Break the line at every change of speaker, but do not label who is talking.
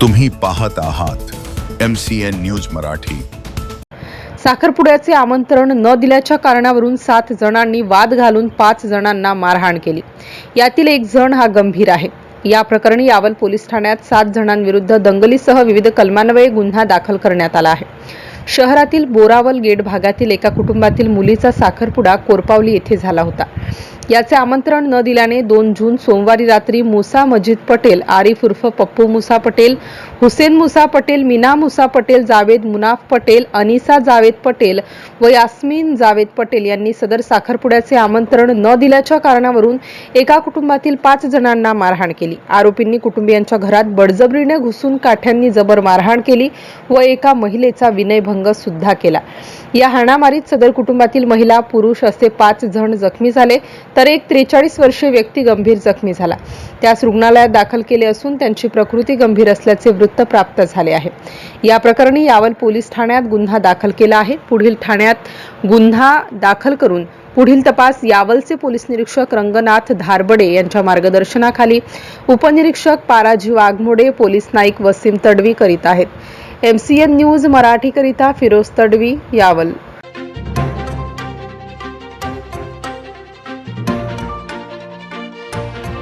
तुम्ही पाहत आहात M C N news Marathi.
साखरपुड्याचे आमंत्रण न दिल्याच्या कारणावरून सात जणांनी वाद घालून पाच जणांना मारहाण केली. यातील एक जण हा गंभीर आहे. या प्रकरणी यावल पोलीस ठाण्यात सात जणांविरुद्ध दंगलीसह विविध कलमान्वये गुन्हा दाखल करण्यात आला आहे. शहरातील बोरावल गेट भागातील एका कुटुंबातील मुलीचा साखरपुडा कोरपावली येथे झाला होता. याचे आमंत्रण न दिल्याने दोन जून सोमवारी रात्री मुसा मजिद पटेल आरिफ उर्फ पप्पू मुसा पटेल हुसेन मुसा पटेल मीना मुसा पटेल जावेद मुनाफ पटेल अनिसा जावेद पटेल व यास्मीन जावेद पटेल यांनी सदर साखरपुड्याचे आमंत्रण न दिल्याच्या कारणावरून एका कुटुंबातील पाच जणांना मारहाण केली. आरोपींनी कुटुंबियांच्या घरात बळजबरीने घुसून काठ्यांनी जबर मारहाण केली व एका महिलेचा विनयभंग सुद्धा केला. या हाणामारीत सदर कुटुंबातील महिला पुरुष असे पाच जण जखमी झाले तर एक त्रेचाळीस वर्षीय व्यक्ती गंभीर जखमी झाला. त्यास रुग्णालयात दाखल केले असून त्यांची प्रकृती गंभीर असल्याचे वृत्त प्राप्त झाले आहे. या प्रकरणी यावल पोलीस ठाण्यात गुन्हा दाखल केला आहे. पुढील ठाण्यात गुन्हा दाखल करून पुढील तपास यावलचे पोलीस निरीक्षक रंगनाथ धारबडे यांच्या मार्गदर्शनाखाली उपनिरीक्षक पाराजी वाघमोडे पोलीस नाईक वसीम तडवी करीत आहेत. एम सी एन न्यूज मराठीकरिता फिरोज तडवी यावल.